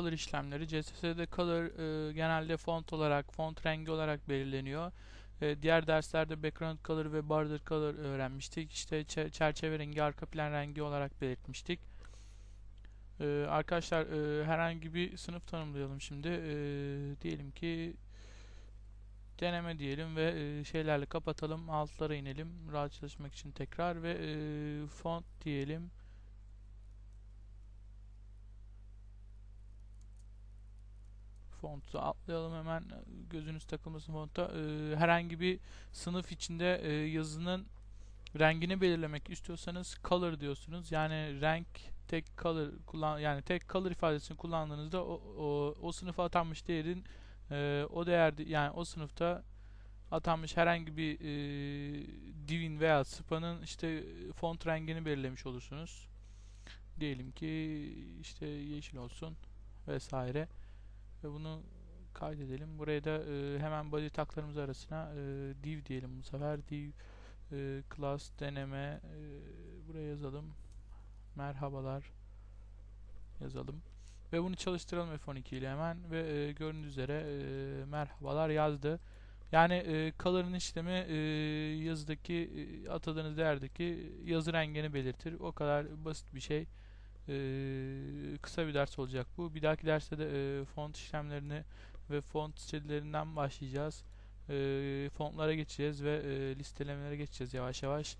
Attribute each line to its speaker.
Speaker 1: color işlemleri. CSS'de color e, genelde font olarak, font rengi olarak belirleniyor. E, diğer derslerde background color ve border color öğrenmiştik. İşte çe- çerçeve rengi, arka plan rengi olarak belirtmiştik. E, arkadaşlar e, herhangi bir sınıf tanımlayalım şimdi. E, diyelim ki deneme diyelim ve e, şeylerle kapatalım. Altlara inelim. Rahat çalışmak için tekrar ve e, font diyelim. Fontu atlayalım hemen gözünüz takılmasın fonta. E, herhangi bir sınıf içinde e, yazının rengini belirlemek istiyorsanız color diyorsunuz. Yani renk tek color kullan yani tek color ifadesini kullandığınızda o, o, o sınıfa atanmış değerin e, o değer yani o sınıfta atanmış herhangi bir e, divin veya spanın işte font rengini belirlemiş olursunuz. Diyelim ki işte yeşil olsun vesaire ve bunu kaydedelim. Buraya da e, hemen body taglarımız arasına e, div diyelim bu sefer div e, class deneme e, buraya yazalım. Merhabalar yazalım. Ve bunu çalıştıralım F12 ile hemen ve e, gördüğünüz üzere e, merhabalar yazdı. Yani e, color'ın işlemi e, yazıdaki e, atadığınız değerdeki yazı rengini belirtir. O kadar basit bir şey. E, kısa bir ders olacak bu. Bir dahaki derste de e, font işlemlerini ve font stillerinden başlayacağız. E, fontlara geçeceğiz ve e, listelemelere geçeceğiz yavaş yavaş.